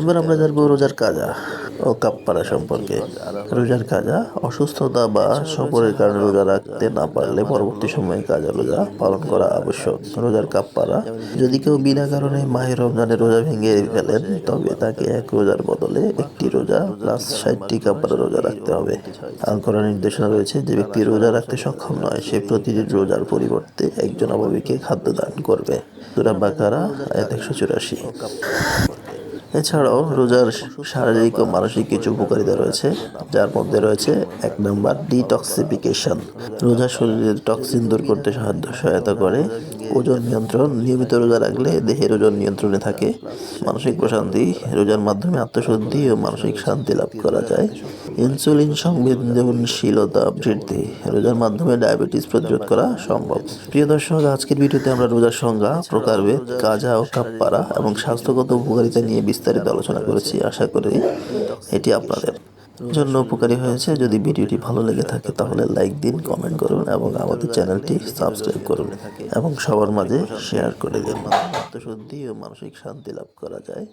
এবার আমরা জানব রোজার কাজা ও কাপ্পারা সম্পর্কে। রোজার কাজা, অসুস্থতা বা সফরের কারণে রোজা রাখতে না পারলে পরবর্তী সময়ে কাজা রোজা পালন করা আবশ্যক। রোজার কাপ্পারা, যদি কেউ বিনা কারণে মাহে রমজানে রোজা ভেঙে ফেলেন, তবে তাকে এক রোজার বদলে একটি রোজা প্লাস ষাটটি কাপ্পারা রোজা রাখতে হবে। আল কোরআন নির্দেশনা রয়েছে যে ব্যক্তি রোজা রাখতে সক্ষম নয়, সে প্রতিটি রোজার পরিবর্তে একজন অভাবীকে খাদ্য দান করবে। সুরা বাকারা, আয়াত একশো চুরাশি। এছাড়াও রোজার শারীরিক ও মানসিক কিছু উপকারিতা রয়েছে, যার মধ্যে রয়েছে এক নম্বর ডিটক্সিফিকেশন রোজা শরীরের টক্সিন দূর করতে সাহায্য, সহায়তা করে। ওজন নিয়ন্ত্রণ, নিয়মিত রোজা রাখলে দেহের ওজন নিয়ন্ত্রণে থাকে। মানসিক প্রশান্তি, রোজার মাধ্যমে আত্মশুদ্ধি ও মানসিক শান্তি লাভ করা যায়। ইনসুলিন সংবেদনশীলতা বৃদ্ধি, রোজার মাধ্যমে ডায়াবেটিস প্রতিরোধ করা সম্ভব। প্রিয় দর্শক, আজকের ভিডিওতে আমরা রোজার সংজ্ঞা প্রকারভেদ কাজা ও কাপ্পারা এবং স্বাস্থ্যগত উপকারিতা নিয়ে বিস্তারিত আলোচনা করেছি। আশা করি এটি আপনাদের জন্য উপকারী হয়েছে। যদি ভিডিওটি ভালো লেগে থাকে, তাহলে লাইক দিন, কমেন্ট করুন এবং আমাদের চ্যানেলটি সাবস্ক্রাইব করুন এবং সবার মাঝে শেয়ার করে দিন। আত্মশুদ্ধি ও মানসিক শান্তি লাভ করা যায়।